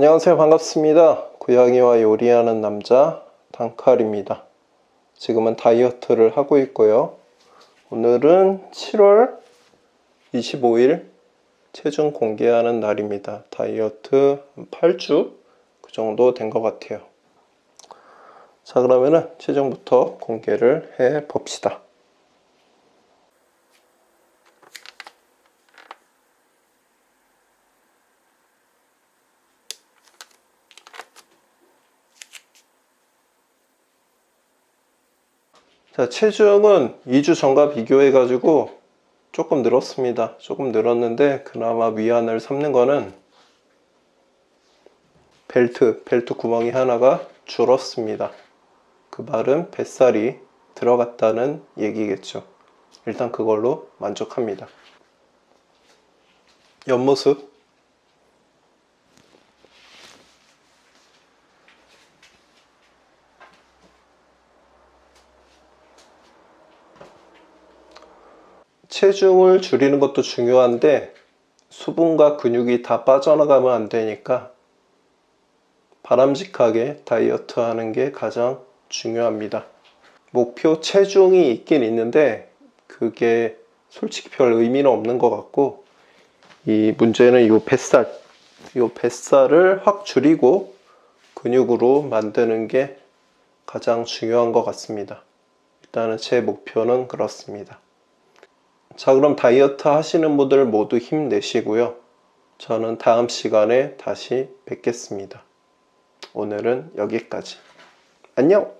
안녕하세요. 반갑습니다. 고양이와 요리하는 남자 단칼입니다. 지금은 다이어트를 하고 있고요. 오늘은 7월 25일 체중 공개하는 날입니다. 다이어트 8주 그 정도 된 것 같아요. 자, 그러면은 체중부터 공개를 해 봅시다. 자, 체중은 2주 전과 비교해 가지고 조금 늘었습니다. 조금 늘었는데 그나마 위안을 삼는 거는 벨트, 벨트 구멍이 하나가 줄었습니다. 그 말은 뱃살이 들어갔다는 얘기겠죠. 일단 그걸로 만족합니다. 옆모습 체중을 줄이는 것도 중요한데 수분과 근육이 다 빠져나가면 안 되니까 바람직하게 다이어트 하는 게 가장 중요합니다. 목표 체중이 있긴 있는데 그게 솔직히 별 의미는 없는 것 같고 이 문제는 이 뱃살 이 뱃살을 확 줄이고 근육으로 만드는 게 가장 중요한 것 같습니다. 일단은 제 목표는 그렇습니다. 자, 그럼 다이어트 하시는 분들 모두 힘내시고요. 저는 다음 시간에 다시 뵙겠습니다. 오늘은 여기까지. 안녕!